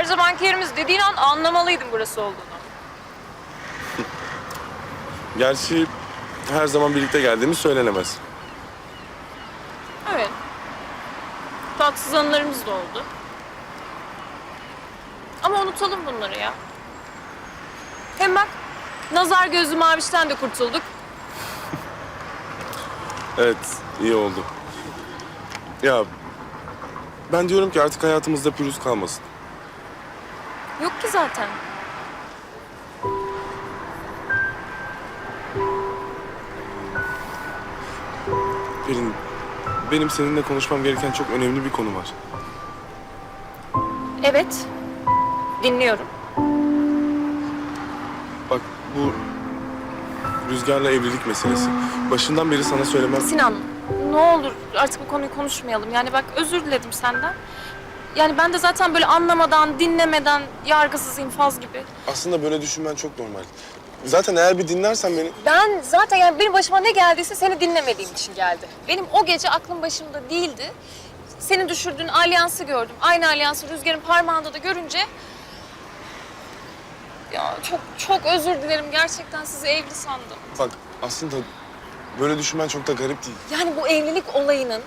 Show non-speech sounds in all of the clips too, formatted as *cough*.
Kalacak yerimiz dediğin an anlamalıydım burası olduğunu. Gerçi her zaman birlikte geldiğimiz söylenemez. Evet. Tatsız anılarımız da oldu. Ama unutalım bunları ya. Hem bak, nazar gözlü mavişten de kurtulduk. *laughs* Evet, iyi oldu. Ya ben diyorum ki artık hayatımızda pürüz kalmasın. Yok ki zaten. Pelin, benim seninle konuşmam gereken çok önemli bir konu var. Evet. Dinliyorum. Bak bu Rüzgar'la evlilik meselesi. Başından beri sana söylemem... Sinan, ne olur artık bu konuyu konuşmayalım. Yani bak özür diledim senden. Yani ben de zaten böyle anlamadan, dinlemeden, yargısız infaz gibi. Aslında böyle düşünmen çok normal. Zaten eğer bir dinlersen beni... Ben zaten yani benim başıma ne geldiyse seni dinlemediğim için geldi. Benim o gece aklım başımda değildi. Senin düşürdüğün alyansı gördüm. Aynı alyansı Rüzgar'ın parmağında da görünce... Ya çok çok özür dilerim. Gerçekten sizi evli sandım. Bak aslında böyle düşünmen çok da garip değil. Yani bu evlilik olayının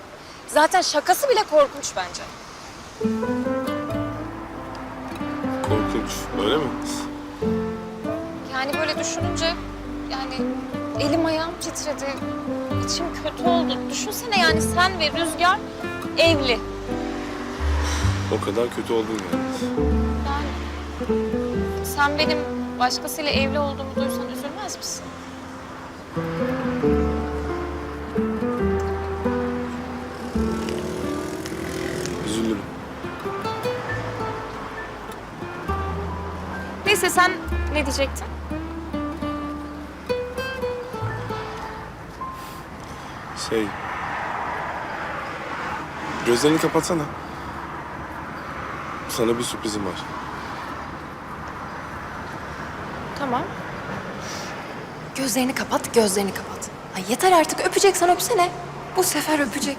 zaten şakası bile korkunç bence. Korkunç, öyle mi? Yani böyle düşününce yani elim ayağım titredi. İçim kötü oldu. Düşünsene yani sen ve Rüzgar evli. O kadar kötü oldun yani. Yani sen benim başkasıyla evli olduğumu duysan üzülmez misin? Üzülürüm. Neyse sen ne diyecektin? Şey... Gözlerini kapatsana. Sana bir sürprizim var. Tamam. Gözlerini kapat, gözlerini kapat. Ay yeter artık öpeceksen öpsene. Bu sefer öpecek.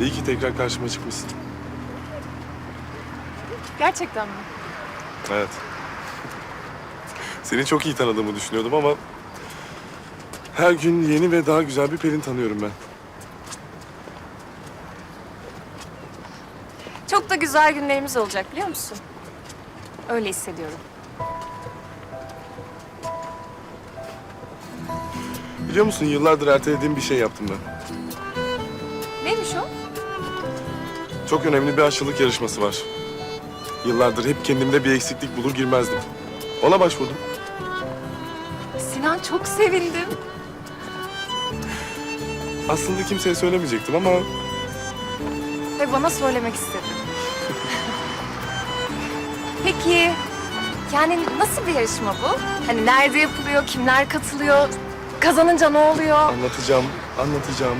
İyi ki tekrar karşıma çıkmışsın. Gerçekten mi? Evet. Seni çok iyi tanıdığımı düşünüyordum ama... Her gün yeni ve daha güzel bir Pelin tanıyorum ben. Çok da güzel günlerimiz olacak biliyor musun? Öyle hissediyorum. Biliyor musun yıllardır ertelediğim bir şey yaptım ben. Çok önemli bir aşçılık yarışması var. Yıllardır hep kendimde bir eksiklik bulur girmezdim. Ona başvurdum. Sinan çok sevindim. Aslında kimseye söylemeyecektim ama Ve bana söylemek istedim. *laughs* Peki yani nasıl bir yarışma bu? Hani nerede yapılıyor, kimler katılıyor, kazanınca ne oluyor? anlatacağım, anlatacağım.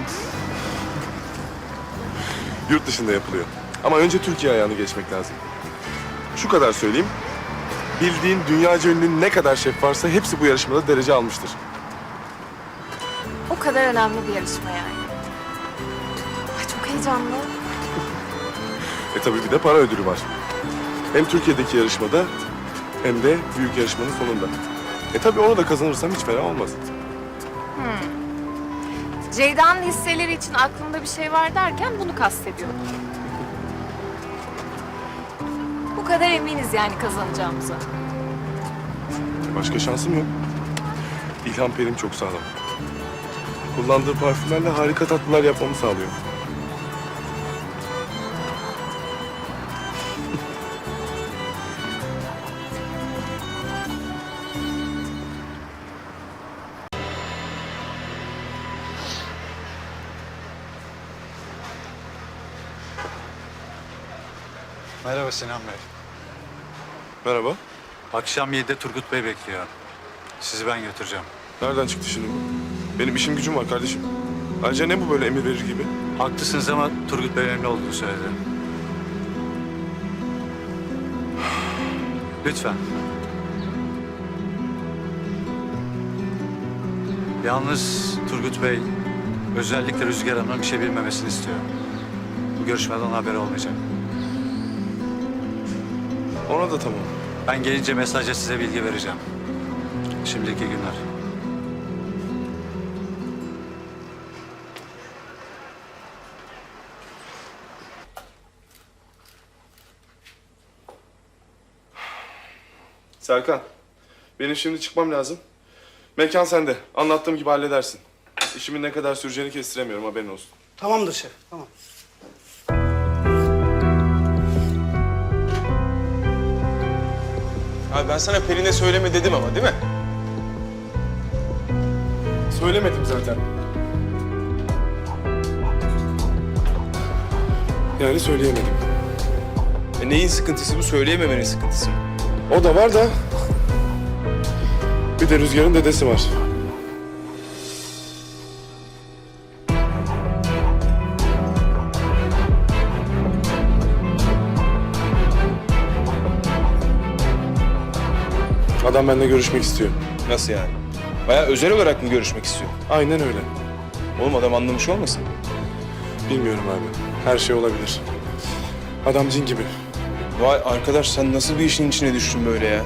Yurt dışında yapılıyor. Ama önce Türkiye ayağını geçmek lazım. Şu kadar söyleyeyim. Bildiğin dünyaca ünlü ne kadar şef varsa hepsi bu yarışmada derece almıştır. O kadar önemli bir yarışma yani. Ay çok heyecanlı. *laughs* E tabii bir de para ödülü var. Hem Türkiye'deki yarışmada hem de büyük yarışmanın sonunda. E tabii onu da kazanırsam hiç fena olmaz. Ceyda'nın hisseleri için aklımda bir şey var derken bunu kastediyorum. Bu kadar eminiz yani kazanacağımıza. Başka şansım yok. İlham Perim çok sağlam. Kullandığı parfümlerle harika tatlılar yapmamı sağlıyor. Merhaba Sinan Bey. Merhaba. Akşam 7'de Turgut Bey bekliyor. Sizi ben götüreceğim. Nereden çıktı şimdi bu? Benim işim gücüm var kardeşim. Ayrıca ne bu böyle emir verir gibi? Haklısınız ama Turgut Bey önemli olduğunu söyledi. Lütfen. Yalnız Turgut Bey özellikle Rüzgar Hanım'ın bir şey bilmemesini istiyor. Bu görüşmeden haberi olmayacak. Ona da tamam. Ben gelince mesajla size bilgi vereceğim. Şimdilik iyi günler. Serkan, benim şimdi çıkmam lazım. Mekan sende. Anlattığım gibi halledersin. İşimin ne kadar süreceğini kestiremiyorum haberin olsun. Tamamdır şef, tamam. Abi ben sana Pelin'e söyleme dedim ama değil mi? Söylemedim zaten. Yani söyleyemedim. E neyin sıkıntısı bu? Söyleyememenin sıkıntısı. O da var da... Bir de Rüzgar'ın dedesi var. Adam benimle görüşmek istiyor. Nasıl yani? Bayağı özel olarak mı görüşmek istiyor? Aynen öyle. Oğlum adam anlamış olmasın? Bilmiyorum abi. Her şey olabilir. Adam cin gibi. Vay arkadaş sen nasıl bir işin içine düştün böyle ya?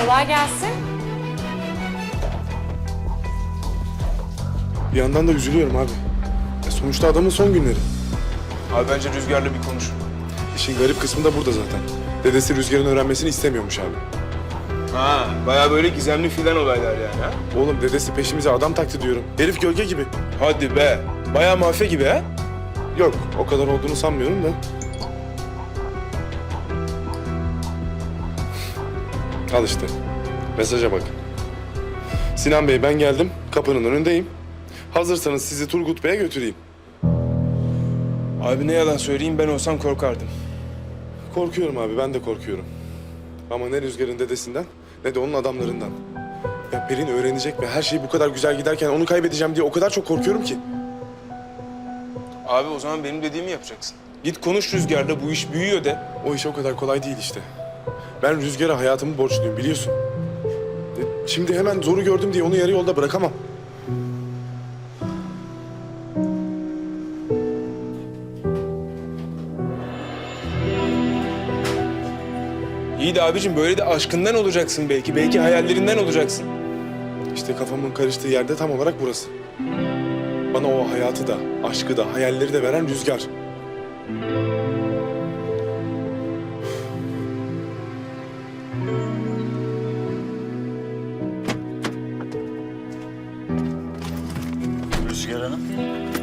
Kolay gelsin. Bir yandan da üzülüyorum abi. E sonuçta adamın son günleri. Abi bence Rüzgar'la bir konuş. İşin garip kısmı da burada zaten. Dedesi Rüzgar'ın öğrenmesini istemiyormuş abi. Ha, bayağı böyle gizemli filan olaylar yani ha? Oğlum dedesi peşimize adam taktı diyorum. Herif gölge gibi. Hadi be. Bayağı mafya gibi ha? Yok o kadar olduğunu sanmıyorum da. Al işte. Mesaja bak. Sinan Bey ben geldim. Kapının önündeyim. Hazırsanız sizi Turgut Bey'e götüreyim. Abi ne yalan söyleyeyim ben olsam korkardım. Korkuyorum abi ben de korkuyorum. Ama ne Rüzgar'ın dedesinden ne de onun adamlarından. Ya Pelin öğrenecek ve her şey bu kadar güzel giderken onu kaybedeceğim diye o kadar çok korkuyorum ki. Abi o zaman benim dediğimi yapacaksın. Git konuş Rüzgar'la bu iş büyüyor de. O iş o kadar kolay değil işte. Ben Rüzgar'a hayatımı borçluyum biliyorsun. E, Şimdi hemen zoru gördüm diye onu yarı yolda bırakamam. İyi de abicim böyle de aşkından olacaksın belki. Belki hayallerinden olacaksın. İşte kafamın karıştığı yerde tam olarak burası. Bana o hayatı da, aşkı da, hayalleri de veren Rüzgar. Rüzgar Hanım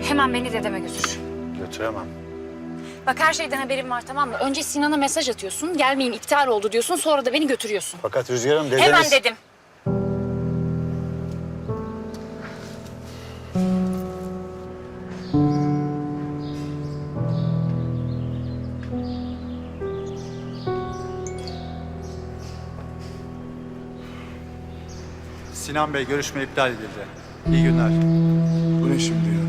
Hemen beni dedeme götür. götüremem. Bak her şeyden haberim var tamam mı? Önce Sinan'a mesaj atıyorsun. Gelmeyeyim iptal oldu diyorsun. Sonra da beni götürüyorsun. Fakat Rüzgar Hanım dedeniz... Hemen dedim. Sinan Bey görüşme iptal edildi. İyi günler. Bu ne şimdi ya?